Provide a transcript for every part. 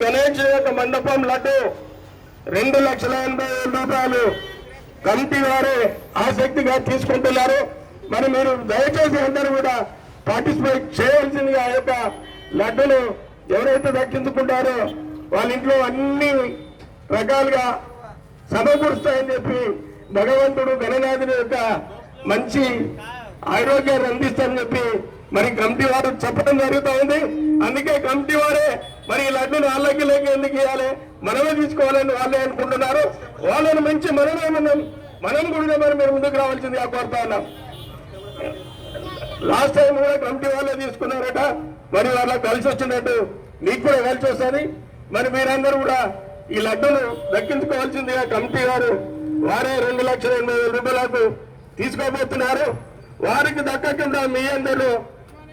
గణేష్ యొక్క మండపం లడ్డు రెండు లక్షల ఎనభై వేల రూపాయలు కమిటీ వారు ఆసక్తిగా తీసుకుంటున్నారు. మరి మీరు దయచేసి అందరూ కూడా పార్టిసిపేట్ చేయవలసిందిగా ఆ యొక్క లడ్డును ఎవరైతే దక్కించుకుంటారో వాళ్ళ ఇంట్లో అన్ని రకాలుగా సమకూరుస్తాయని చెప్పి భగవంతుడు గణనాథుని యొక్క మంచి ఆరోగ్యాన్ని అందిస్తారని చెప్పి మరి కమిటీ వారు చెప్పడం జరుగుతూ ఉంది. అందుకే కమిటీ వారే మరి ఈ వాళ్ళకి లేక ఎందుకు ఇవ్వాలి మనమే తీసుకోవాలని వాళ్ళే అనుకుంటున్నారు. వాళ్ళని మంచి మనమే మనం మనం కూడా మరి మీరు ముందుకు రావాల్సిందిగా కోరుతా ఉన్నాం. లాస్ట్ టైం కూడా కమిటీ వాళ్ళే తీసుకున్నారట. మరి వాళ్ళకి కలిసి వచ్చినట్టు మీకు కూడా కలిసి వస్తుంది. మరి మీరందరూ కూడా ఈ లడ్డును దక్కించుకోవాల్సిందిగా కమిటీ వారు వారే రెండు లక్షల ఎనభై వేల రూపాయలకు తీసుకోబోతున్నారు. వారికి దక్కకుండా మీ అందరూ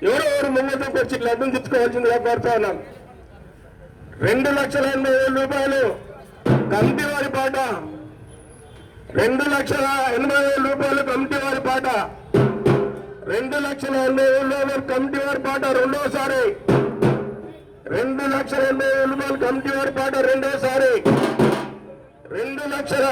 ఎవరెవరు ముందు వచ్చి లడ్డును తెచ్చుకోవాల్సిందిగా కోరుతా ఉన్నాం. రెండు లక్షల ఎనభై వేల రూపాయలు. కమిటీ వారి పాట. రెండు లక్షల ఎనభై వేల రూపాయలు కమిటీ వారి పాట. రెండు లక్షల ఎనభై వేల రూపాయలు కమిటీ వారి పాట రెండోసారి. రెండు లక్షల ఎనభై వేల రూపాయలు కమిటీ వారి పాట రెండోసారి. రెండు లక్షల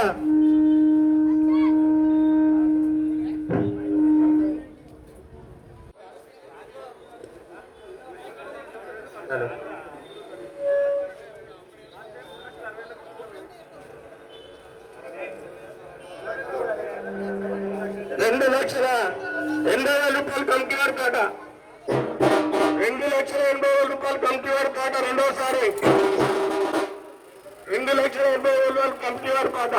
రెండు లక్షల ఎనభై వేల రూపాయలు కంకివారి కాట. రెండు లక్షల ఎనభై వేల రూపాయలు కంకివారి కాట రెండోసారి. రెండు లక్షల ఎనభై వేల రూపాయలు కంకివారి కాట.